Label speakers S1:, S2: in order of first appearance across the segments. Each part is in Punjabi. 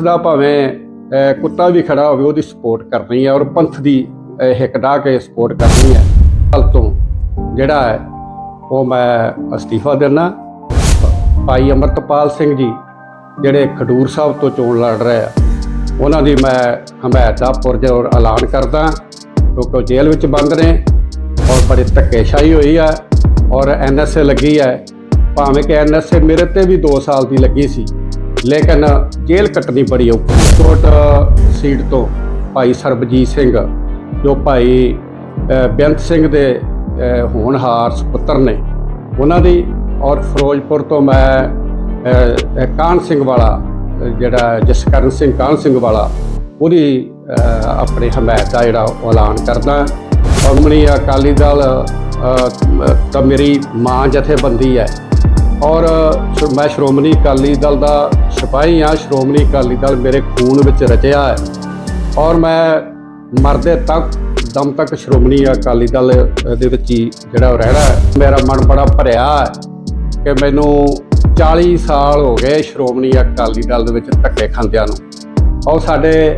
S1: ਪੰਥ ਦਾ ਭਾਵੇਂ ਕੁੱਤਾ ਵੀ ਖੜਾ ਹੋਵੇ ਉਹਦੀ ਸਪੋਰਟ ਕਰਨੀ ਹੈ ਔਰ ਪੰਥ ਦੀ ਅਹ, ਹਿੱਕ ਢਾਹ ਕੇ ਸਪੋਰਟ ਕਰਨੀ ਹੈ। ਕੱਲ ਤੋਂ ਜਿਹੜਾ ਹੈ ਉਹ ਮੈਂ ਅਸਤੀਫਾ ਦੇਣਾ ਭਾਈ ਅਮਰਤਪਾਲ ਸਿੰਘ ਜੀ ਜਿਹੜੇ ਖਡੂਰ ਸਾਹਿਬ ਤੋਂ ਚੋਣ ਲੜ ਰਹੇ ਆ ਉਹਨਾਂ ਦੀ ਮੈਂ ਹਮਾਇਤ ਦਾ ਪੁਰਜੋਰ ਐਲਾਨ ਕਰਦਾ ਕਿਉਂਕਿ ਉਹ ਜੇਲ੍ਹ ਵਿੱਚ ਬੰਦ ਨੇ ਔਰ ਬੜੀ ਧੱਕੇਸ਼ਾਹੀ ਹੋਈ ਹੈ ਔਰ ਐਨਐਸਏ ਲੱਗੀ ਹੈ। ਭਾਵੇਂ ਕਿ ਐਨਐਸਏ ਮੇਰੇ ਤੇ ਵੀ 2 ਸਾਲ ਦੀ ਲੱਗੀ ਸੀ ਲੇਕਿਨ ਜੇਲ੍ਹ ਕੱਟਣੀ ਬੜੀ ਔਖੀ ਹੈ। ਕੋਟ ਸੀਟ ਤੋਂ ਭਾਈ ਸਰਬਜੀਤ ਸਿੰਘ ਜੋ ਭਾਈ ਬੇਅੰਤ ਸਿੰਘ ਦੇ ਹੋਣਹਾਰ ਸੁਪੁੱਤਰ ਨੇ ਉਹਨਾਂ ਦੀ ਔਰ ਫਿਰੋਜ਼ਪੁਰ ਤੋਂ ਮੈਂ ਅ, ਕਾਹਨ ਸਿੰਘ ਵਾਲਾ ਜਿਹੜਾ ਜਸਕਰਨ ਸਿੰਘ ਕਾਹਨ ਸਿੰਘ ਵਾਲਾ ਉਹਦੀ ਅ, ਆਪਣੀ ਹਮਾਇਤ ਦਾ ਜਿਹੜਾ ਉਹ ਐਲਾਨ ਕਰਦਾ ਸ਼੍ਰੋਮਣੀ ਅਕਾਲੀ ਦਲ ਤਾਂ ਮੇਰੀ ਮਾਂ ਜਥੇਬੰਦੀ ਹੈ ਔਰ ਮੈਂ ਸ਼੍ਰੋਮਣੀ ਅਕਾਲੀ ਦਲ ਦਾ ਸਿਪਾਹੀ ਹਾਂ, ਸ਼੍ਰੋਮਣੀ ਅਕਾਲੀ ਦਲ ਮੇਰੇ ਖੂਨ ਵਿੱਚ ਰਚਿਆ ਹੈ। ਔਰ ਮੈਂ ਮਰਦੇ ਤੱਕ, ਦਮ ਤੱਕ ਸ਼੍ਰੋਮਣੀ ਅਕਾਲੀ ਦਲ ਦੇ ਵਿੱਚ ਹੀ ਜਿਹੜਾ ਉਹ ਰਹਿਣਾ ਹੈ, ਮੇਰਾ ਮਨ ਬੜਾ ਭਰਿਆ ਹੈ ਕਿ ਮੈਨੂੰ 40 ਸਾਲ ਹੋ ਗਏ ਸ਼੍ਰੋਮਣੀ ਅਕਾਲੀ ਦਲ ਦੇ ਵਿੱਚ ਧੱਕੇ ਖਾਂਦਿਆਂ ਨੂੰ। ਔਰ ਸਾਡੇ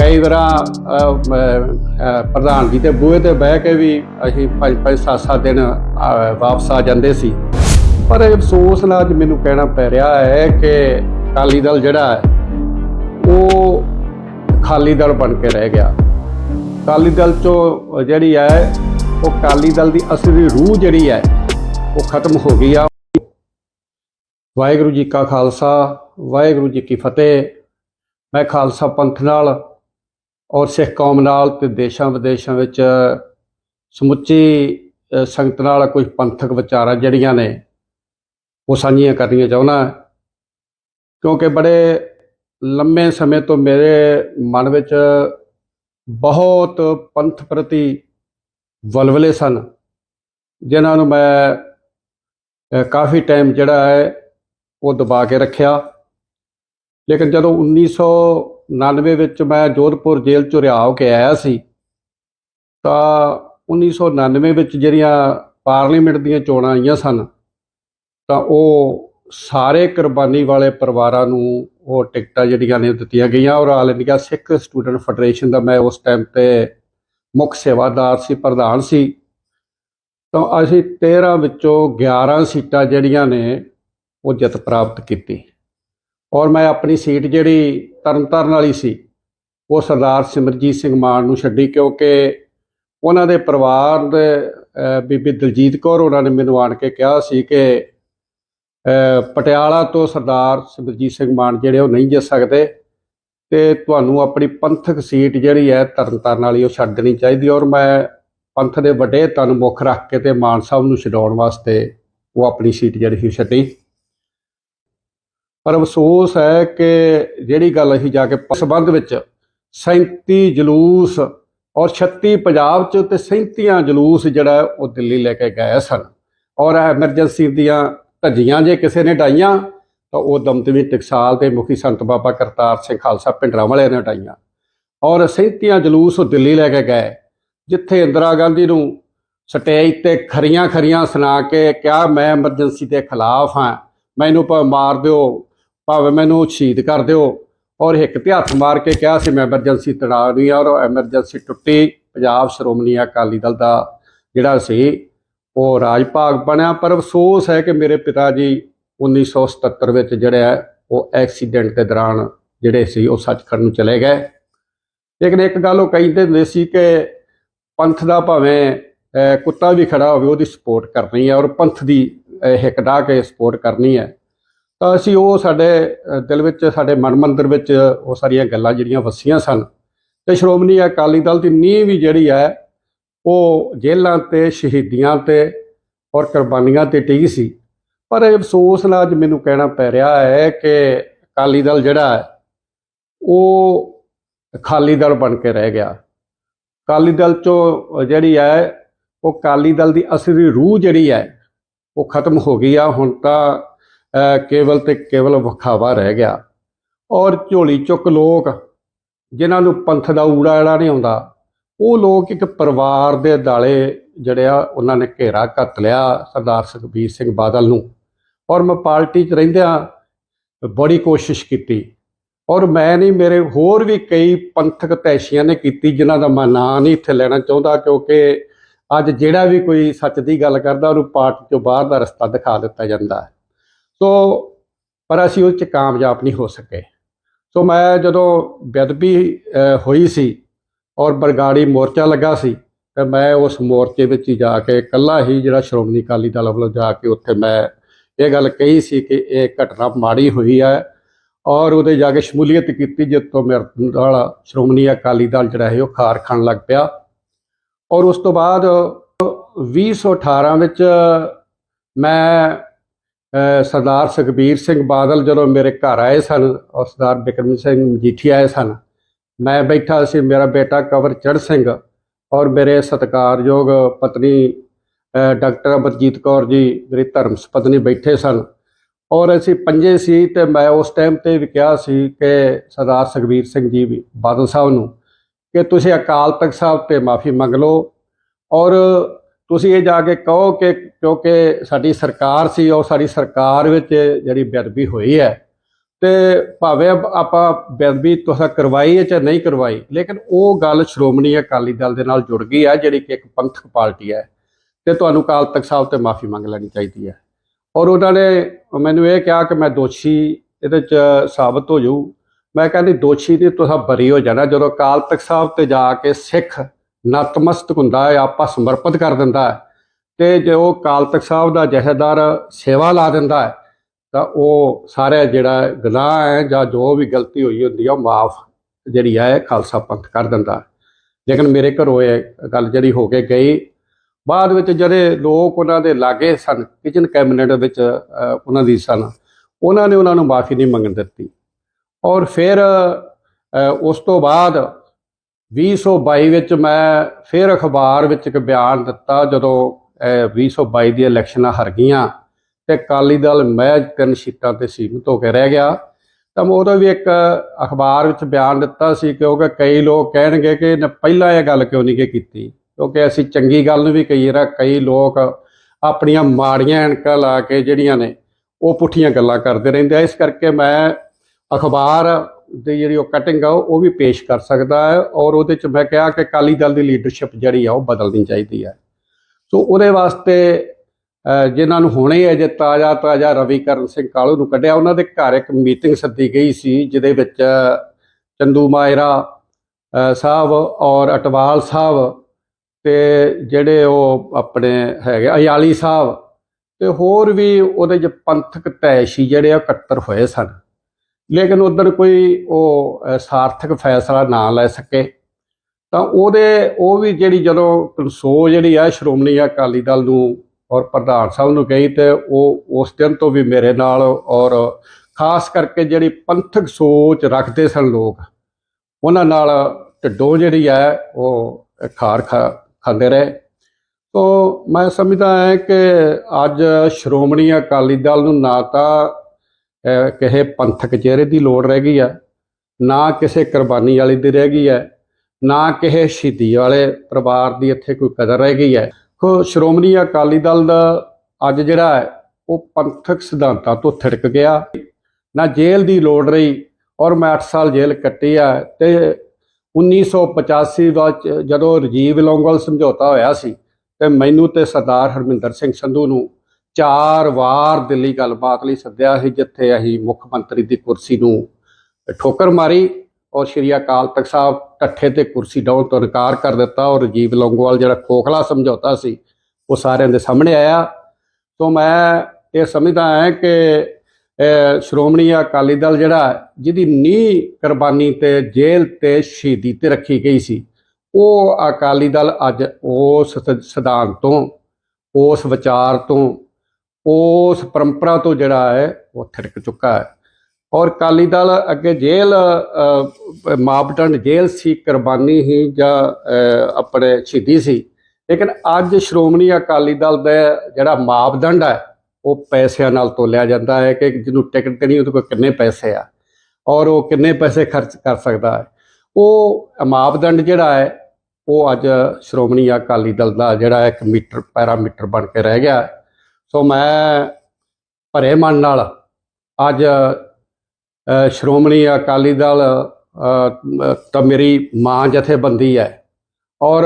S1: ਕਈ ਵਾਰਾਂ ਪ੍ਰਧਾਨ ਜੀ ਦੇ ਬੂਹੇ ਤੇ ਬਹਿ ਕੇ ਵੀ ਅਸੀਂ ਪੰਜ ਪੰਜ ਸੱਤ ਸੱਤ ਦਿਨ ਵਾਪਸ ਆ ਜਾਂਦੇ ਸੀ। ਪਰ ਇਹ ਅਫਸੋਸ ਨਾਲ ਅੱਜ ਮੈਨੂੰ ਕਹਿਣਾ ਪੈ ਰਿਹਾ ਹੈ ਕਿ ਅਕਾਲੀ ਦਲ ਜਿਹੜਾ ਹੈ, ਉਹ ਖਾਲੀ ਦਲ ਬਣ ਕੇ ਰਹਿ ਗਿਆ। ਅਕਾਲੀ ਦਲ ਚੋਂ ਜਿਹੜੀ ਹੈ, ਉਹ ਅਕਾਲੀ ਦਲ ਦੀ ਅਸਲੀ ਰੂਹ ਜਿਹੜੀ ਹੈ, ਉਹ ਖਤਮ ਹੋ ਗਈ ਆ। ਵਾਹਿਗੁਰੂ ਜੀ ਕਾ ਖਾਲਸਾ, ਵਾਹਿਗੁਰੂ ਜੀ ਕੀ ਫਤਿਹ। ਮੈਂ ਖਾਲਸਾ ਪੰਥ ਨਾਲ ਔਰ ਸਿੱਖ ਕੌਮ ਨਾਲ ਤੇ ਦੇਸ਼ਾਂ ਵਿਦੇਸ਼ਾਂ ਵਿੱਚ ਸਮੁੱਚੀ ਸੰਗਤ ਨਾਲ ਕੁਝ ਪੰਥਕ ਵਿਚਾਰਾਂ ਜਿਹੜੀਆਂ ਨੇ ਉਹ ਸਾਂਝੀਆਂ ਕਰਨੀਆਂ ਚਾਹੁੰਦਾ ਕਿਉਂਕਿ ਬੜੇ ਲੰਮੇ ਸਮੇਂ ਤੋਂ ਮੇਰੇ ਮਨ ਵਿੱਚ ਬਹੁਤ ਪੰਥ ਪ੍ਰਤੀ ਵਲਵਲੇ ਸਨ, ਜਿਨ੍ਹਾਂ ਨੂੰ ਮੈਂ ਕਾਫੀ ਟਾਈਮ ਜਿਹੜਾ ਹੈ, ਉਹ ਦਬਾ ਕੇ ਰੱਖਿਆ। ਲੇਕਿਨ ਜਦੋਂ 1999 ਵਿੱਚ ਮੈਂ ਜੋਧਪੁਰ ਜੇਲ੍ਹ ਚੋਂ ਰਿਹਾ ਹੋ ਕੇ ਆਇਆ ਸੀ, ਤਾਂ 1999 ਵਿੱਚ ਜਿਹੜੀਆਂ ਪਾਰਲੀਮੈਂਟ ਦੀਆਂ ਚੋਣਾਂ ਆਈਆਂ ਸਨ ਤਾਂ ਉਹ ਸਾਰੇ ਕੁਰਬਾਨੀ ਵਾਲੇ ਪਰਿਵਾਰਾਂ ਨੂੰ ਉਹ ਟਿਕਟਾਂ ਜਿਹੜੀਆਂ ਨੇ ਉਹ ਦਿੱਤੀਆਂ ਗਈਆਂ। ਔਰ all India Sikh student federation ਦਾ ਮੈਂ ਉਸ ਟਾਈਮ ਤੇ ਮੁੱਖ ਸੇਵਾਦਾਰ ਸੀ, ਪ੍ਰਧਾਨ ਸੀ। ਤਾਂ ਅਸੀਂ 13 ਵਿੱਚੋਂ 11 ਸੀਟਾਂ ਜਿਹੜੀਆਂ ਨੇ ਉਹ ਜਿੱਤ ਪ੍ਰਾਪਤ ਕੀਤੀ। ਔਰ ਮੈਂ ਆਪਣੀ ਸੀਟ ਜਿਹੜੀ ਤਰਨਤਾਰਨ ਵਾਲੀ ਸੀ, ਉਹ ਸਰਦਾਰ ਸਿਮਰਜੀਤ ਸਿੰਘ ਮਾਨ ਨੂੰ ਛੱਡੀ ਕਿਉਂਕਿ ਉਹਨਾਂ ਦੇ ਪਰਿਵਾਰ ਦੇ ਬੀਬੀ ਦਲਜੀਤ ਕੌਰ ਉਹਨਾਂ ਨੇ ਮੈਨੂੰ ਆਣ ਕੇ ਕਿਹਾ ਸੀ ਕਿ ਪਟਿਆਲਾ ਤੋਂ ਸਰਦਾਰ ਸਿਮਰਜੀਤ ਸਿੰਘ ਮਾਨ ਜਿਹੜੇ ਉਹ ਨਹੀਂ ਜਿੱਤ ਸਕਦੇ ਤੇ ਤੁਹਾਨੂੰ ਆਪਣੀ ਪੰਥਕ ਸੀਟ ਜਿਹੜੀ ਹੈ ਤਰਨਤਾਰਨ ਵਾਲੀ ਉਹ ਛੱਡ ਦੇਣੀ ਚਾਹੀਦੀ ਔਰ ਮੈਂ ਪੰਥ ਦੇ ਵੱਡੇ ਤਨ ਮੁੱਖ ਰੱਖ ਕੇ ਤੇ ਮਾਨ ਸਾਹਿਬ ਨੂੰ ਛਡਾਉਣ ਵਾਸਤੇ ਉਹ ਆਪਣੀ ਸੀਟ ਜਿਹੜੀ ਸੀ ਛੱਡੀ। ਪਰ ਅਫਸੋਸ ਹੈ ਕਿ ਜਿਹੜੀ ਗੱਲ ਅਸੀਂ ਜਾ ਕੇ ਸੰਬੰਧ ਵਿੱਚ 37 ਜਲੂਸ ਔਰ 36 ਪੰਜਾਬ ਚ ਤੇ 37 ਜਲੂਸ ਜਿਹੜਾ ਉਹ ਦਿੱਲੀ ਲੈ ਕੇ ਗਏ ਸਨ। ਔਰ ਐਮਰਜੈਂਸੀ ਦੀਆਂ ਧੱਜੀਆਂ ਜੇ ਕਿਸੇ ਨੇ ਡਾਈਆਂ, ਤਾਂ ਉਹ ਦਮਦਮੀ ਟਕਸਾਲ ਤੇ ਮੁਖੀ ਸੰਤ ਬਾਬਾ ਕਰਤਾਰ ਸਿੰਘ ਖਾਲਸਾ ਪਿੰਡਰਾਂ ਵਾਲਿਆਂ ਨੇ ਡਾਈਆਂ। ਔਰ 37 ਜਲੂਸ ਉਹ ਦਿੱਲੀ ਲੈ ਕੇ ਗਏ, ਜਿੱਥੇ ਇੰਦਰਾ ਗਾਂਧੀ ਨੂੰ ਸਟੇਜ ਤੇ ਖਰੀਆਂ ਖਰੀਆਂ ਸੁਣਾ ਕੇ ਕਿਹਾ, ਮੈਂ ਐਮਰਜੈਂਸੀ ਦੇ ਖਿਲਾਫ ਹਾਂ, ਮੈਨੂੰ ਭਾਵੇਂ ਮਾਰ ਦਿਓ, ਭਾਵੇਂ ਮੈਨੂੰ ਸ਼ਹੀਦ ਕਰ ਦਿਓ। ਔਰ ਇੱਕ ਤੇ ਹੱਥ ਮਾਰ ਕੇ ਕਿਹਾ ਸੀ, ਮੈਂ ਐਮਰਜੈਂਸੀ ਤੜਾ ਨਹੀਂ ਔਰ ਐਮਰਜੈਂਸੀ ਟੁੱਟੀ ਪੰਜਾਬ ਸ਼੍ਰੋਮਣੀ ਅਕਾਲੀ ਦਲ ਦਾ ਜਿਹੜਾ ਸੀ ਉਹ ਰਾਜ ਭਾਗ ਬਣਿਆ ਪਰ ਅਫਸੋਸ ਹੈ ਕਿ ਮੇਰੇ ਪਿਤਾ ਜੀ 1977 ਵਿੱਚ ਜਿਹੜਾ ਉਹ ਐਕਸੀਡੈਂਟ ਦੇ ਦੌਰਾਨ ਜਿਹੜੇ ਸੀ ਉਹ ਸੱਚਖੰਡ ਨੂੰ ਚਲੇ ਗਏ। ਲੇਕਿਨ ਇੱਕ ਗੱਲ ਉਹ ਕਹਿੰਦੇ ਹੁੰਦੇ ਸੀ ਕਿ ਪੰਥ ਦਾ ਭਾਵੇਂ ਕੁੱਤਾ ਵੀ ਖੜਾ ਹੋਵੇ ਉਹਦੀ ਸਪੋਰਟ ਕਰਨੀ ਹੈ ਔਰ ਪੰਥ ਦੀ ਅਹ, ਹਿੱਕ ਢਾਹ ਕੇ ਸਪੋਰਟ ਕਰਨੀ ਹੈ। ਤਾਂ ਅਸੀਂ ਉਹ ਸਾਡੇ ਦਿਲ ਵਿੱਚ ਸਾਡੇ ਮਨ ਮੰਦਰ ਵਿੱਚ ਉਹ ਸਾਰੀਆਂ ਗੱਲਾਂ ਜਿਹੜੀਆਂ ਵਸੀਆਂ ਸਨ। ਤੇ ਸ਼੍ਰੋਮਣੀ ਅਕਾਲੀ ਦਲ ਦੀ ਨੀਂਹ ਵੀ ਜਿਹੜੀ ਹੈ ਉਹ ਜੇਲ੍ਹਾਂ ਤੇ, ਸ਼ਹੀਦੀਆਂ ਤੇ ਔਰ ਕੁਰਬਾਨੀਆਂ ਤੇ ਟਿਕੀ ਸੀ। ਪਰ ਇਹ ਅਫਸੋਸ ਨਾਲ ਅੱਜ ਮੈਨੂੰ ਕਹਿਣਾ ਪੈ ਰਿਹਾ ਹੈ ਕਿ ਅਕਾਲੀ ਦਲ ਜਿਹੜਾ ਹੈ, ਉਹ ਖਾਲੀ ਦਲ ਬਣ ਕੇ ਰਹਿ ਗਿਆ। ਅਕਾਲੀ ਦਲ ਚੋਂ ਜਿਹੜੀ ਹੈ, ਉਹ ਅਕਾਲੀ ਦਲ ਦੀ ਅਸਲੀ ਰੂਹ ਜਿਹੜੀ ਹੈ, ਉਹ ਖਤਮ ਹੋ ਗਈ ਆ। ਹੁਣ ਤਾਂ ਕੇਵਲ ਤੇ ਕੇਵਲ ਵਿਖਾਵਾ ਰਹਿ ਗਿਆ। ਔਰ ਝੋਲੀ ਚੁੱਕ ਲੋਕ, ਜਿਨ੍ਹਾਂ ਨੂੰ ਪੰਥ ਦਾ ਊੜਾ ਜਿਹੜਾ ਨਹੀਂ ਆਉਂਦਾ ਉਹ ਲੋਕ ਇੱਕ ਪਰਿਵਾਰ ਦੇ ਦਾਲੇ ਜਿਹੜੇ ਆ, ਉਹਨਾਂ ਨੇ ਘੇਰਾ ਘੱਤ ਲਿਆ ਸਰਦਾਰ ਸੁਖਬੀਰ ਸਿੰਘ ਬਾਦਲ ਨੂੰ ਔਰ ਮੈਂ ਪਾਰਟੀ 'ਚ ਰਹਿੰਦਿਆਂ ਬੜੀ ਕੋਸ਼ਿਸ਼ ਕੀਤੀ ਔਰ ਮੈਂ ਨਹੀਂ, ਮੇਰੇ ਹੋਰ ਵੀ ਕਈ ਪੰਥਕ ਤੈਸ਼ੀਆਂ ਨੇ ਕੀਤੀ ਜਿਨ੍ਹਾਂ ਦਾ ਮੈਂ ਨਾਂ ਨਹੀਂ ਇੱਥੇ ਲੈਣਾ ਚਾਹੁੰਦਾ ਕਿਉਂਕਿ ਅੱਜ ਜਿਹੜਾ ਵੀ ਕੋਈ ਸੱਚ ਦੀ ਗੱਲ ਕਰਦਾ, ਉਹਨੂੰ ਪਾਰਟੀ ਤੋਂ ਬਾਹਰ ਦਾ ਰਸਤਾ ਦਿਖਾ ਦਿੱਤਾ ਜਾਂਦਾ ਹੈ। ਸੋ, ਪਰ ਅਸੀਂ ਉਹ 'ਚ ਕਾਮਯਾਬ ਨਹੀਂ ਹੋ ਸਕੇ। ਸੋ ਮੈਂ ਜਦੋਂ ਬੇਅਦਬੀ ਹੋਈ ਸੀ ਔਰ ਬਰਗਾੜੀ ਮੋਰਚਾ ਲੱਗਾ ਸੀ ਤੇ ਮੈਂ ਉਸ ਮੋਰਚੇ ਵਿੱਚ ਹੀ ਜਾ ਕੇ ਇਕੱਲਾ ਹੀ ਜਿਹੜਾ ਸ਼੍ਰੋਮਣੀ ਅਕਾਲੀ ਦਲ ਵੱਲੋਂ ਜਾ ਕੇ ਉੱਥੇ ਮੈਂ ਇਹ ਗੱਲ ਕਹੀ ਸੀ ਕਿ ਇਹ ਘਟਨਾ ਮਾੜੀ ਹੋਈ ਹੈ ਔਰ ਉਹਦੇ ਜਾ ਕੇ ਸ਼ਮੂਲੀਅਤ ਕੀਤੀ ਜਿਸ ਤੋਂ ਮੇਰੇ ਨਾਲ ਸ਼੍ਰੋਮਣੀ ਅਕਾਲੀ ਦਲ ਜਿਹੜਾ ਹੈ ਉਹ ਖਾਰ ਖਾਣ ਲੱਗ ਪਿਆ। ਔਰ ਉਸ ਤੋਂ ਬਾਅਦ 2018 ਵਿੱਚ ਮੈਂ ਸਰਦਾਰ ਸੁਖਬੀਰ ਸਿੰਘ ਬਾਦਲ ਜਦੋਂ ਮੇਰੇ ਘਰ ਆਏ ਸਨ ਔਰ ਸਰਦਾਰ ਬਿਕਰਮ ਸਿੰਘ ਮਜੀਠੀਆ ਆਏ ਸਨ ਮੈਂ ਬੈਠਾ ਸੀ, ਮੇਰਾ ਬੇਟਾ ਕਵਰ ਚੜ ਸਿੰਘ ਔਰ ਮੇਰੇ ਸਤਿਕਾਰਯੋਗ ਪਤਨੀ ਡਾਕਟਰ ਅਮਰਜੀਤ ਕੌਰ ਜੀ, ਮੇਰੀ ਧਰਮ ਪਤਨੀ ਬੈਠੇ ਸਨ ਔਰ ਅਸੀਂ ਪੰਜੇ ਸੀ ਤੇ ਮੈਂ ਉਸ ਟਾਈਮ ਤੇ ਵੀ ਕਿਹਾ ਸੀ ਕਿ ਸਰਦਾਰ ਸੁਖਬੀਰ ਸਿੰਘ ਜੀ ਵੀ, ਬਾਦਲ ਸਾਹਿਬ ਨੂੰ ਕਿ ਤੁਸੀਂ ਅਕਾਲ ਤਖਤ ਸਾਹਿਬ ਤੇ ਮਾਫੀ ਮੰਗ ਲਓ ਔਰ ਤੁਸੀਂ ਇਹ ਜਾ ਕੇ ਕਹੋ ਕਿ ਕਿਉਂਕਿ ਸਾਡੀ ਸਰਕਾਰ ਸੀ, ਉਹ ਸਾਡੀ ਸਰਕਾਰ ਵਿੱਚ ਜਿਹੜੀ ਬੇਅਦਬੀ ਹੋਈ ਹੈ ਤੇ ਭਾਵੇਂ ਆਪਾਂ ਬੇਅਦਬੀ ਤੁਹਾ ਕਰਵਾਈ ਹੈ ਜਾਂ ਨਹੀਂ ਕਰਵਾਈ, ਲੇਕਿਨ ਉਹ ਗੱਲ ਸ਼੍ਰੋਮਣੀ ਅਕਾਲੀ ਦਲ ਦੇ ਨਾਲ ਜੁੜ ਗਈ ਹੈ, ਜਿਹੜੀ ਕਿ ਇੱਕ ਪੰਥਕ ਪਾਰਟੀ ਹੈ ਤੇ ਤੁਹਾਨੂੰ ਅਕਾਲ ਤਖਤ ਸਾਹਿਬ ਤੇ ਮਾਫੀ ਮੰਗ ਲੈਣੀ ਚਾਹੀਦੀ ਹੈ। ਔਰ ਉਹਨਾਂ ਨੇ ਮੈਨੂੰ ਇਹ ਕਿਹਾ ਕਿ ਮੈਂ ਦੋਸ਼ੀ ਇਹਦੇ ਚ ਸਾਬਤ ਹੋ ਜਾਊ। ਮੈਂ ਕਹਿੰਦੀ ਦੋਸ਼ੀ ਤੇ ਤੁਹਾ ਬਰੀ ਹੋ ਜਾਣਾ। ਜਦੋਂ ਅਕਾਲ ਤਖਤ ਸਾਹਿਬ ਤੇ ਜਾ ਕੇ ਸਿੱਖ ਨਤਮਸਤਕ ਹੁੰਦਾ ਹੈ, ਆਪਾ ਸਮਰਪਿਤ ਕਰ ਦਿੰਦਾ ਹੈ ਤੇ ਜੇ ਉਹ ਅਕਾਲ ਤਖਤ ਸਾਹਿਬ ਦਾ ਜਹੇਦਾਰ ਸੇਵਾ ਲਾ ਦਿੰਦਾ ਹੈ ਤਾਂ ਉਹ ਸਾਰਾ ਜਿਹੜਾ ਗੁਨਾਹ ਹੈ ਜਾਂ ਜੋ ਵੀ ਗਲਤੀ ਹੋਈ ਹੁੰਦੀ ਆ ਉਹ ਮਾਫ ਜਿਹੜੀ ਹੈ ਖਾਲਸਾ ਪੰਥ ਕਰ ਦਿੰਦਾ। ਲੇਕਿਨ ਮੇਰੇ ਘਰੋਂ ਇਹ ਗੱਲ ਜਿਹੜੀ ਹੋ ਕੇ ਗਈ ਬਾਅਦ ਵਿੱਚ ਜਿਹੜੇ ਲੋਕ ਉਹਨਾਂ ਦੇ ਲਾਗੇ ਸਨ ਕਿਚਨ ਕੈਬਨਿਟ ਵਿੱਚ ਉਹਨਾਂ ਦੀ ਸਨ ਉਹਨਾਂ ਨੇ ਉਹਨਾਂ ਨੂੰ ਮਾਫੀ ਨਹੀਂ ਮੰਗਣ ਦਿੱਤੀ। ਔਰ ਫਿਰ ਉਸ ਤੋਂ ਬਾਅਦ 2022 ਵਿੱਚ ਮੈਂ ਫਿਰ ਅਖਬਾਰ ਵਿੱਚ ਇੱਕ ਬਿਆਨ ਦਿੱਤਾ ਜਦੋਂ ਅਹ, 2022 ਦੀ ਇਲੈਕਸ਼ਨਾਂ ਹਰ ਗਈਆਂ। ਤੇ ਅਕਾਲੀ ਦਲ ਮਹਿਜ ਤਿੰਨ ਸੀਟਾਂ ਤੇ ਸੀਮਿਤ ਹੋ ਕੇ ਰਹਿ ਗਿਆ। ਤਾਂ ਮੈਂ ਉਦੋਂ ਵੀ ਇੱਕ ਅਖਬਾਰ ਵਿੱਚ ਬਿਆਨ ਦਿੱਤਾ ਸੀ ਕਿਉਂਕਿ ਕਈ ਲੋਕ ਕਹਿਣਗੇ ਕਿ ਇਹਨੇ ਪਹਿਲਾਂ ਇਹ ਗੱਲ ਕਿਉਂ ਨਹੀਂ ਗੀ ਕੀਤੀ? ਕਿਉਂਕਿ ਅਸੀਂ ਚੰਗੀ ਗੱਲ ਨੂੰ ਵੀ ਕਹੀਏ ਰਾ ਕਈ ਲੋਕ ਆਪਣੀਆਂ ਮਾੜੀਆਂ ਐਨਕਾਂ ਲਾ ਕੇ ਜਿਹੜੀਆਂ ਨੇ, ਉਹ ਪੁੱਠੀਆਂ ਗੱਲਾਂ ਕਰਦੇ ਰਹਿੰਦੇ ਆ। ਇਸ ਕਰਕੇ ਮੈਂ ਅਖਬਾਰ ਦੀ ਜਿਹੜੀ ਉਹ ਕਟਿੰਗ ਆ, ਉਹ ਵੀ ਪੇਸ਼ ਕਰ ਸਕਦਾ ਹੈ ਔਰ ਉਹਦੇ ਚ ਮੈਂ ਕਿਹਾ ਕਿ ਅਕਾਲੀ ਦਲ ਦੀ ਲੀਡਰਸ਼ਿਪ ਜਿਹੜੀ ਆ, ਉਹ ਬਦਲਣੀ ਚਾਹੀਦੀ ਹੈ। ਸੋ ਉਹਦੇ ਵਾਸਤੇ ਜਿਨ੍ਹਾਂ ਨੂੰ ਹੁਣੇ ਅਜੇ ਤਾਜ਼ਾ ਤਾਜ਼ਾ ਰਵੀਕਰਨ ਸਿੰਘ ਕਾਲੂ ਨੂੰ ਕੱਢਿਆ, ਉਹਨਾਂ ਦੇ ਘਰ ਇੱਕ ਮੀਟਿੰਗ ਸੱਦੀ ਗਈ ਸੀ, ਜਿਹਦੇ ਵਿੱਚ ਚੰਦੂ ਮਾਇਰਾ ਸਾਹਿਬ ਔਰ ਅਟਵਾਲ ਸਾਹਿਬ ਤੇ ਜਿਹੜੇ ਉਹ ਆਪਣੇ ਹੈਗੇ, ਅਯਾਲੀ ਸਾਹਿਬ ਤੇ ਹੋਰ ਵੀ ਉਹਦੇ ਚ ਪੰਥਕ ਤੈਸ਼ੀ ਜਿਹੜੇ ਆ ਇਕੱਤਰ ਹੋਏ ਸਨ। ਲੇਕਿਨ ਉਧਰ ਕੋਈ ਉਹ ਸਾਰਥਕ ਫੈਸਲਾ ਨਾ ਲੈ ਸਕੇ। ਤਾਂ ਉਹਦੇ, ਉਹ ਵੀ ਜਿਹੜੀ ਜਦੋਂ ਕਨਸੋ ਜਿਹੜੀ ਆ ਸ਼੍ਰੋਮਣੀ ਅਕਾਲੀ ਦਲ ਨੂੰ ਔਰ ਪ੍ਰਧਾਨ ਸਾਹਿਬ ਨੂੰ ਕਹੀ ਤੇ ਉਹ ਉਸ ਦਿਨ ਤੋਂ ਵੀ ਮੇਰੇ ਨਾਲ ਔਰ ਖਾਸ ਕਰਕੇ ਜਿਹੜੀ ਪੰਥਕ ਸੋਚ ਰੱਖਦੇ ਸਨ ਲੋਕ ਉਹਨਾਂ ਨਾਲ ਢਿੱਡੋਂ ਜਿਹੜੀ ਹੈ ਉਹ ਖਾਰ ਖਾ ਖਾਂਦੇ ਰਹੇ। ਤੋ ਮੈਂ ਸਮਝਦਾ ਹਾਂ ਕਿ ਅੱਜ ਸ਼੍ਰੋਮਣੀ ਅਕਾਲੀ ਦਲ ਨੂੰ ਨਾ ਤਾਂ ਅਹ, ਕਿਸੇ ਪੰਥਕ ਚਿਹਰੇ ਦੀ ਲੋੜ ਰਹਿ ਗਈ ਹੈ ਨਾ ਕਿਸੇ ਕੁਰਬਾਨੀ ਵਾਲੀ ਦੀ ਰਹਿ ਗਈ ਹੈ ਨਾ ਕਿਸੇ ਸ਼ਹੀਦੀ ਵਾਲੇ ਪਰਿਵਾਰ ਦੀ ਇੱਥੇ ਕੋਈ ਕਦਰ ਰਹਿ ਗਈ ਹੈ। ਦੇਖੋ ਸ਼੍ਰੋਮਣੀ ਅਕਾਲੀ ਦਲ ਦਾ ਅੱਜ ਜਿਹੜਾ ਹੈ, ਉਹ ਪੰਥਕ ਸਿਧਾਂਤਾਂ ਤੋਂ ਥਿੜਕ ਗਿਆ। ਨਾ ਜੇਲ੍ਹ ਦੀ ਲੋੜ ਰਹੀ ਔਰ ਮੈਂ 8 ਸਾਲ ਜੇਲ੍ਹ ਕੱਟੀ ਆ ਤੇ 1985 ਵਿੱਚ ਜਦੋਂ ਰਜੀਵ ਲੌਂਗੋਵਾਲ ਸਮਝੌਤਾ ਹੋਇਆ ਸੀ ਤੇ ਮੈਨੂੰ ਤੇ ਸਰਦਾਰ ਹਰਮਿੰਦਰ ਸਿੰਘ ਸੰਧੂ ਨੂੰ ਚਾਰ ਵਾਰ ਦਿੱਲੀ ਗੱਲਬਾਤ ਲਈ ਸੱਦਿਆ ਸੀ, ਜਿੱਥੇ ਅਸੀਂ ਮੁੱਖ ਮੰਤਰੀ ਦੀ ਕੁਰਸੀ ਨੂੰ ਠੋਕਰ ਮਾਰੀ ਔਰ ਸ਼੍ਰੀ ਅਕਾਲ ਤਖਤ ਸਾਹਿਬ ਠੱਠੇ ਤੇ ਕੁਰਸੀ ਡਾਉਣ ਤੋਂ ਇਨਕਾਰ ਕਰ ਦਿੱਤਾ ਔਰ ਰਜੀਵ ਲੌਂਗੋਵਾਲ ਜਿਹੜਾ ਖੋਖਲਾ ਸਮਝੌਤਾ ਸੀ, ਉਹ ਸਾਰਿਆਂ ਦੇ ਸਾਹਮਣੇ ਆਇਆ। ਤੋਂ ਮੈਂ ਇਹ ਸਮਝਦਾ ਹਾਂ ਕਿ ਸ਼੍ਰੋਮਣੀ ਅਕਾਲੀ ਦਲ ਜਿਹੜਾ ਜਿਹਦੀ ਨੀਂਹ ਕੁਰਬਾਨੀ ਤੇ ਜੇਲ੍ਹ ਤੇ ਸ਼ਹੀਦੀ ਤੇ ਰੱਖੀ ਗਈ ਸੀ, ਉਹ ਅਕਾਲੀ ਦਲ ਅੱਜ ਉਸ ਸ- ਸਿਧਾਂਤ ਤੋਂ, ਉਸ ਵਿਚਾਰ ਤੋਂ, ਉਸ ਪਰੰਪਰਾ ਤੋਂ ਜਿਹੜਾ ਹੈ, ਉਹ ਥਿੜਕ ਚੁੱਕਾ ਹੈ। ਔਰ ਅਕਾਲੀ ਦਲ ਅੱਗੇ ਜੇਲ੍ਹ ਅਹ, ਮਾਪਦੰਡ ਜੇਲ੍ਹ ਸੀ ਕੁਰਬਾਨੀ ਹੀ ਜਾਂ ਆਪਣੇ ਸ਼ਹੀਦੀ ਸੀ। ਲੇਕਿਨ ਅੱਜ ਸ਼੍ਰੋਮਣੀ ਅਕਾਲੀ ਦਲ ਦਾ ਜਿਹੜਾ ਮਾਪਦੰਡ ਹੈ ਉਹ ਪੈਸਿਆਂ ਨਾਲ ਤੋਲਿਆ ਜਾਂਦਾ ਹੈ ਕਿ ਜਿਹਨੂੰ ਟਿਕਟ ਦੇਣੀ ਉਹਦੇ ਕੋਲ ਕਿੰਨੇ ਪੈਸੇ ਆ ਔਰ ਉਹ ਕਿੰਨੇ ਪੈਸੇ ਖਰਚ ਕਰ ਸਕਦਾ ਹੈ। ਉਹ ਮਾਪਦੰਡ ਜਿਹੜਾ ਹੈ ਉਹ ਅੱਜ ਸ਼੍ਰੋਮਣੀ ਅਕਾਲੀ ਦਲ ਦਾ ਜਿਹੜਾ ਇੱਕ ਮੀਟਰ ਪੈਰਾਮੀਟਰ ਬਣ ਕੇ ਰਹਿ ਗਿਆ। ਸੋ ਮੈਂ ਭਰੇ ਮਨ ਨਾਲ ਅੱਜ ਸ਼੍ਰੋਮਣੀ ਅਕਾਲੀ ਦਲ ਤਾਂ ਮੇਰੀ ਮਾਂ ਜਥੇਬੰਦੀ ਹੈ। ਔਰ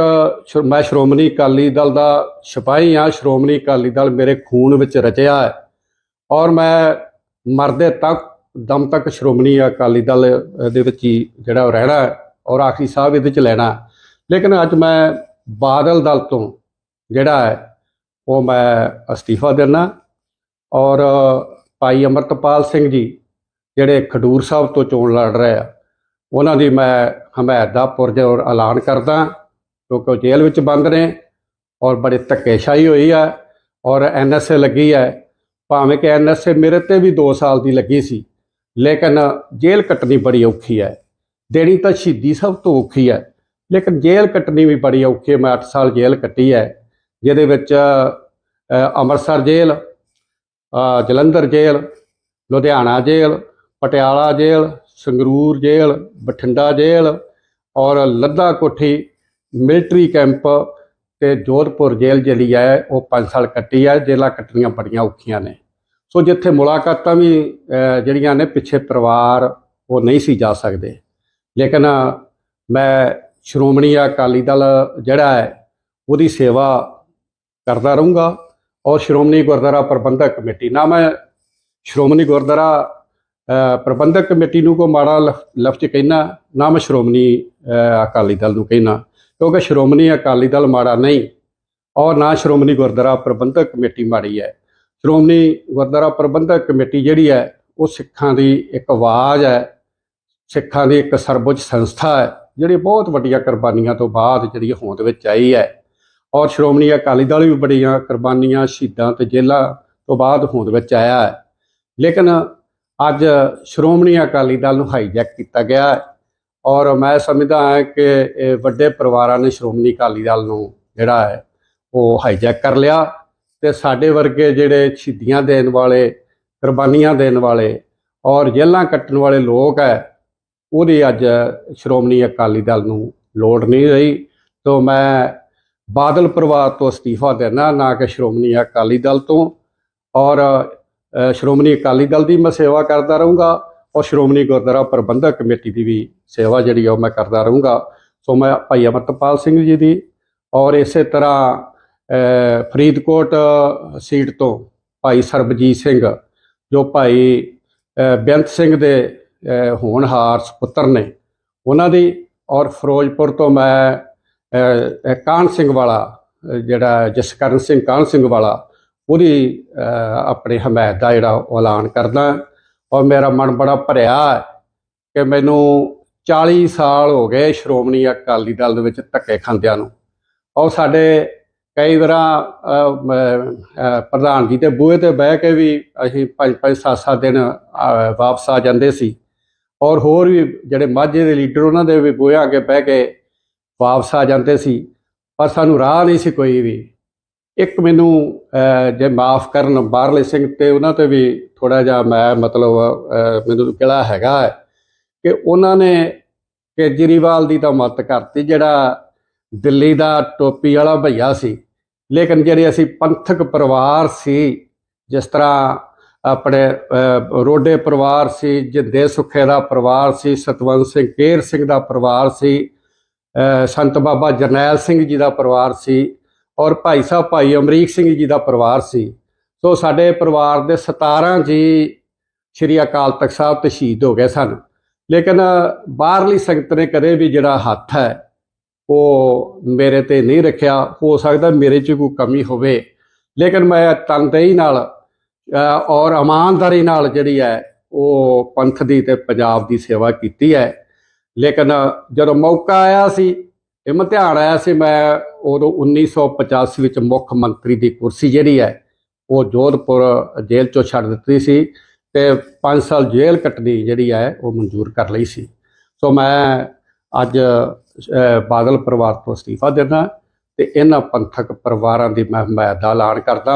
S1: ਮੈਂ ਸ਼੍ਰੋਮਣੀ ਅਕਾਲੀ ਦਲ ਦਾ ਸਿਪਾਹੀ ਹਾਂ। ਸ਼੍ਰੋਮਣੀ ਅਕਾਲੀ ਦਲ ਮੇਰੇ ਖੂਨ ਵਿੱਚ ਰਚਿਆ ਹੈ। ਔਰ ਮੈਂ ਮਰਦੇ ਤੱਕ, ਦਮ ਤੱਕ ਸ਼੍ਰੋਮਣੀ ਅਕਾਲੀ ਦਲ ਦੇ ਵਿੱਚ ਹੀ ਜਿਹੜਾ ਉਹ ਰਹਿਣਾ ਔਰ ਆਖਰੀ ਸਾਹਿਬ ਇਹਦੇ ਚ ਲੈਣਾ ਲੇਕਿਨ ਅੱਜ ਮੈਂ ਬਾਦਲ ਦਲ ਤੋਂ ਜਿਹੜਾ ਹੈ, ਉਹ ਮੈਂ ਅਸਤੀਫਾ ਦੇਣਾ ਔਰ ਭਾਈ ਅਮਰਤਪਾਲ ਸਿੰਘ ਜੀ ਜਿਹੜੇ ਖਡੂਰ ਸਾਹਿਬ ਤੋਂ ਚੋਣ ਲੜ ਰਹੇ ਆ, ਉਹਨਾਂ ਦੀ ਮੈਂ ਹਮਾਇਤ ਦਾ ਪੁਰਜੋਰ ਐਲਾਨ ਕਰਦਾ ਕਿਉਂਕਿ ਉਹ ਜੇਲ੍ਹ ਵਿੱਚ ਬੰਦ ਨੇ ਔਰ ਬੜੇ ਧੱਕੇਸ਼ਾਹੀ ਹੋਈ ਹੈ ਔਰ ਐਨਐਸਏ ਲੱਗੀ ਹੈ। ਭਾਵੇਂ ਕਿ ਐਨਐਸਏ ਮੇਰੇ ਤੇ ਵੀ 2 ਸਾਲ ਦੀ ਲੱਗੀ ਸੀ, ਲੇਕਿਨ ਜੇਲ੍ਹ ਕੱਟਣੀ ਬੜੀ ਔਖੀ ਹੈ। ਦੇਣੀ ਤਾਂ ਸ਼ਹੀਦੀ ਸਭ ਤੋਂ ਔਖੀ ਹੈ, ਲੇਕਿਨ ਜੇਲ੍ਹ ਕੱਟਣੀ ਵੀ ਬੜੀ ਔਖੀ ਹੈ। ਮੈਂ 8 ਸਾਲ ਜੇਲ੍ਹ ਕੱਟੀ ਹੈ, ਜਿਹਦੇ ਵਿੱਚ Amritsar jail Jalandhar jail, Ludhiana jail Patiala ਜੇਲ੍ਹ, ਸੰਗਰੂਰ ਜੇਲ੍ਹ, ਬਠਿੰਡਾ ਜੇਲ੍ਹ ਔਰ ਲੱਦਾ ਕੋਠੀ ਮਿਲਟਰੀ ਕੈਂਪ ਤੇ ਜੋਧਪੁਰ ਜੇਲ੍ਹ ਜਿਹੜੀ ਹੈ ਉਹ 5 ਸਾਲ ਕੱਟੀ ਹੈ, ਜੇਲ੍ਹਾਂ ਕੱਟਣੀਆਂ ਬੜੀਆਂ ਔਖੀਆਂ ਨੇ। ਸੋ ਜਿੱਥੇ ਮੁਲਾਕਾਤਾਂ ਵੀ ਜਿਹੜੀਆਂ ਨੇ ਪਿੱਛੇ ਪਰਿਵਾਰ ਉਹ ਨਹੀਂ ਸੀ ਜਾ ਸਕਦੇ। ਲੇਕਿਨ ਮੈਂ ਸ਼੍ਰੋਮਣੀ ਅਕਾਲੀ ਦਲ ਜਿਹੜਾ ਹੈ, ਉਹਦੀ ਸੇਵਾ ਕਰਦਾ ਰਹੂੰਗਾ ਔਰ ਸ਼੍ਰੋਮਣੀ ਗੁਰਦੁਆਰਾ ਪ੍ਰਬੰਧਕ ਕਮੇਟੀ ਨਾ ਮੈਂ ਸ਼੍ਰੋਮਣੀ ਗੁਰਦੁਆਰਾ ਪ੍ਰਬੰਧਕ ਕਮੇਟੀ ਨੂੰ ਕੋ ਮਾੜਾ ਲਫ਼ਜ਼ ਕਹਿਣਾ ਨਾ ਮੈਂ ਸ਼੍ਰੋਮਣੀ ਅਕਾਲੀ ਦਲ ਨੂੰ ਕਹਿਣਾ ਕਿਉਂਕਿ ਸ਼੍ਰੋਮਣੀ ਅਕਾਲੀ ਦਲ ਮਾੜਾ ਨਹੀਂ ਔਰ ਨਾ ਸ਼੍ਰੋਮਣੀ ਗੁਰਦੁਆਰਾ ਪ੍ਰਬੰਧਕ ਕਮੇਟੀ ਮਾੜੀ ਹੈ। ਸ਼੍ਰੋਮਣੀ ਗੁਰਦੁਆਰਾ ਪ੍ਰਬੰਧਕ ਕਮੇਟੀ ਜਿਹੜੀ ਹੈ, ਉਹ ਸਿੱਖਾਂ ਦੀ ਇੱਕ ਆਵਾਜ਼ ਹੈ, ਸਿੱਖਾਂ ਦੀ ਇੱਕ ਸਰਵਉੱਚ ਸੰਸਥਾ ਹੈ, ਜਿਹੜੀ ਬਹੁਤ ਵੱਡੀਆਂ ਕੁਰਬਾਨੀਆਂ ਤੋਂ ਬਾਅਦ ਜਿਹੜੀ ਹੋਂਦ ਵਿੱਚ ਆਈ ਹੈ। ਔਰ ਸ਼੍ਰੋਮਣੀ ਅਕਾਲੀ ਦਲ ਵੀ ਬੜੀਆਂ ਕੁਰਬਾਨੀਆਂ ਸ਼ਹੀਦਾਂ ਤੇ ਜੇਲ੍ਹਾਂ ਤੋਂ ਬਾਅਦ ਹੋਂਦ ਵਿੱਚ ਆਇਆ ਹੈ। ਲੇਕਿਨ ਅੱਜ ਸ਼੍ਰੋਮਣੀ ਅਕਾਲੀ ਦਲ ਨੂੰ ਹਾਈਜੈਕ ਕੀਤਾ ਗਿਆ ਹੈ ਔਰ ਮੈਂ ਸਮਝਦਾ ਹਾਂ ਕਿ ਵੱਡੇ ਪਰਿਵਾਰਾਂ ਨੇ ਸ਼੍ਰੋਮਣੀ ਅਕਾਲੀ ਦਲ ਨੂੰ ਜਿਹੜਾ ਹੈ ਉਹ ਹਾਈਜੈਕ ਕਰ ਲਿਆ ਤੇ ਸਾਡੇ ਵਰਗੇ ਜਿਹੜੇ ਸ਼ਹੀਦੀਆਂ ਦੇਣ ਵਾਲੇ, ਕੁਰਬਾਨੀਆਂ ਦੇਣ ਵਾਲੇ ਔਰ ਜੇਲ੍ਹਾਂ ਕੱਟਣ ਵਾਲੇ ਲੋਕ ਹੈ, ਉਹਦੀ ਅੱਜ ਸ਼੍ਰੋਮਣੀ ਅਕਾਲੀ ਦਲ ਨੂੰ ਲੋੜ ਨਹੀਂ ਰਹੀ। ਤੋਂ ਮੈਂ ਬਾਦਲ ਪਰਿਵਾਰ ਤੋਂ ਅਸਤੀਫਾ ਦੇਣਾ ਨਾ ਕਿ ਸ਼੍ਰੋਮਣੀ ਅਕਾਲੀ ਦਲ ਤੋਂ ਔਰ ਸ਼੍ਰੋਮਣੀ ਅਕਾਲੀ ਦਲ ਦੀ ਮੈਂ ਸੇਵਾ ਕਰਦਾ ਰਹੂੰਗਾ ਔਰ ਸ਼੍ਰੋਮਣੀ ਗੁਰਦੁਆਰਾ ਪ੍ਰਬੰਧਕ ਕਮੇਟੀ ਦੀ ਵੀ ਸੇਵਾ ਜਿਹੜੀ ਆ ਉਹ ਮੈਂ ਕਰਦਾ ਰਹੂੰਗਾ। ਸੋ ਮੈਂ ਭਾਈ ਅਮਰਤਪਾਲ ਸਿੰਘ ਜੀ ਦੀ ਔਰ ਇਸੇ ਤਰ੍ਹਾਂ ਫਰੀਦਕੋਟ ਸੀਟ ਤੋਂ ਭਾਈ ਸਰਬਜੀਤ ਸਿੰਘ ਜੋ ਭਾਈ ਬੇਅੰਤ ਸਿੰਘ ਦੇ ਹੋਣਹਾਰ ਸੁਪੁੱਤਰ ਨੇ ਉਹਨਾਂ ਦੀ ਔਰ ਫਿਰੋਜ਼ਪੁਰ ਤੋਂ ਮੈਂ ਅ, ਕਾਹਨ ਸਿੰਘ ਵਾਲਾ ਜਿਹੜਾ ਜਸਕਰਨ ਸਿੰਘ ਕਾਹਨ ਸਿੰਘ ਵਾਲਾ ਉਹਦੀ ਆਪਣੇ ਹਮਾਇਤ ਦਾ ਜਿਹੜਾ ਉਹ ਐਲਾਨ ਕਰਦਾ ਔਰ ਮੇਰਾ ਮਨ ਬੜਾ ਭਰਿਆ ਕਿ ਮੈਨੂੰ 40 ਸਾਲ ਹੋ ਗਏ ਸ਼੍ਰੋਮਣੀ ਅਕਾਲੀ ਦਲ ਦੇ ਵਿੱਚ ਧੱਕੇ ਖਾਂਦਿਆਂ ਨੂੰ। ਔਰ ਸਾਡੇ ਕਈ ਵਾਰਾਂ ਪ੍ਰਧਾਨ ਜੀ ਦੇ ਬੂਹੇ ਤੇ ਬਹਿ ਕੇ ਵੀ ਅਸੀਂ ਪੰਜ ਪੰਜ, ਸੱਤ ਸੱਤ ਦਿਨ ਵਾਪਸ ਆ ਜਾਂਦੇ ਸੀ। ਔਰ ਹੋਰ ਵੀ ਜਿਹੜੇ ਮਾਝੇ ਦੇ ਲੀਡਰ ਉਹਨਾਂ ਦੇ ਵੀ ਬੂਹੇ ਅੱਗੇ ਬਹਿ ਕੇ ਵਾਪਸ ਆ ਜਾਂਦੇ ਸੀ। ਪਰ ਸਾਨੂੰ ਰਾਹ ਨਹੀਂ ਸੀ ਕੋਈ ਵੀ। ਇੱਕ ਮੈਨੂੰ ਜੇ ਮਾਫ ਕਰਨ ਬਾਹਰਲੇ ਸਿੰਘ ਤੇ ਉਹਨਾਂ ਤੇ ਵੀ ਥੋੜਾ ਜਿਹਾ ਮੈਂ ਮਤਲਬ ਮੈਨੂੰ ਕਿਹੜਾ ਹੈਗਾ ਕਿ ਉਹਨਾਂ ਨੇ ਕੇਜਰੀਵਾਲ ਦੀ ਤਾਂ ਮਦਦ ਕਰਤੀ, ਜਿਹੜਾ ਦਿੱਲੀ ਦਾ ਟੋਪੀ ਵਾਲਾ ਭਈਆ ਸੀ। ਲੇਕਿਨ ਜਿਹੜੇ ਅਸੀਂ ਪੰਥਕ ਪਰਿਵਾਰ ਸੀ, ਜਿਸ ਤਰ੍ਹਾਂ ਆਪਣੇ ਰੋਡੇ ਪਰਿਵਾਰ ਸੀ, ਜਿੰਦੇ ਸੁਖੇ ਦਾ ਪਰਿਵਾਰ ਸੀ, ਸਤਵੰਤ ਸਿੰਘ ਕੇਰ ਸਿੰਘ ਦਾ ਪਰਿਵਾਰ ਸੀ ਸੰਤ ਬਾਬਾ ਜਰਨੈਲ ਸਿੰਘ ਜੀ ਦਾ ਪਰਿਵਾਰ ਸੀ ਔਰ ਭਾਈ ਸਾਹਿਬ, ਭਾਈ ਅਮਰੀਕ ਸਿੰਘ ਜੀ ਦਾ ਪਰਿਵਾਰ ਸੀ। ਸੋ ਸਾਡੇ ਪਰਿਵਾਰ ਦੇ 17 ਜੀ ਸ਼੍ਰੀ ਅਕਾਲ ਤਖਤ ਸਾਹਿਬ ਤੇ ਸ਼ਹੀਦ ਹੋ ਗਏ ਸਨ। ਲੇਕਿਨ ਬਾਹਰਲੀ ਸੰਗਤ ਨੇ ਕਦੇ ਵੀ ਜਿਹੜਾ ਹੱਥ ਹੈ, ਉਹ ਮੇਰੇ ਤੇ ਨਹੀਂ ਰੱਖਿਆ। ਹੋ ਸਕਦਾ ਮੇਰੇ 'ਚ ਕੋਈ ਕਮੀ ਹੋਵੇ। ਲੇਕਿਨ ਮੈਂ ਤਨਦੇਹੀ ਨਾਲ ਔਰ ਇਮਾਨਦਾਰੀ ਨਾਲ ਜਿਹੜੀ ਹੈ, ਉਹ ਪੰਥ ਦੀ ਤੇ ਪੰਜਾਬ ਦੀ ਸੇਵਾ ਕੀਤੀ ਹੈ। ਲੇਕਿਨ ਜਦੋਂ ਮੌਕਾ ਆਇਆ ਸੀ, ਇਹ ਇਮਤਿਹਾਨ ਆਇਆ ਸੀ, ਮੈਂ ਉਦੋਂ 1985 ਵਿੱਚ ਮੁੱਖ ਮੰਤਰੀ ਦੀ ਕੁਰਸੀ ਜਿਹੜੀ ਹੈ, ਉਹ ਜੋਧਪੁਰ ਜੇਲ੍ਹ ਚੋਂ ਛੱਡ ਦਿੱਤੀ ਸੀ ਤੇ 5 ਸਾਲ ਜੇਲ੍ਹ ਕੱਟਣੀ ਜਿਹੜੀ ਹੈ, ਉਹ ਮਨਜ਼ੂਰ ਕਰ ਲਈ ਸੀ। ਸੋ ਮੈਂ ਅੱਜ ਬਾਦਲ ਪਰਿਵਾਰ ਤੋਂ ਅਸਤੀਫਾ ਦੇਣਾ ਤੇ ਇਹਨਾਂ ਪੰਥਕ ਪਰਿਵਾਰਾਂ ਦੀ ਮੈਂ ਹਮਾਇਤ ਦਾ ਐਲਾਨ ਕਰਦਾ।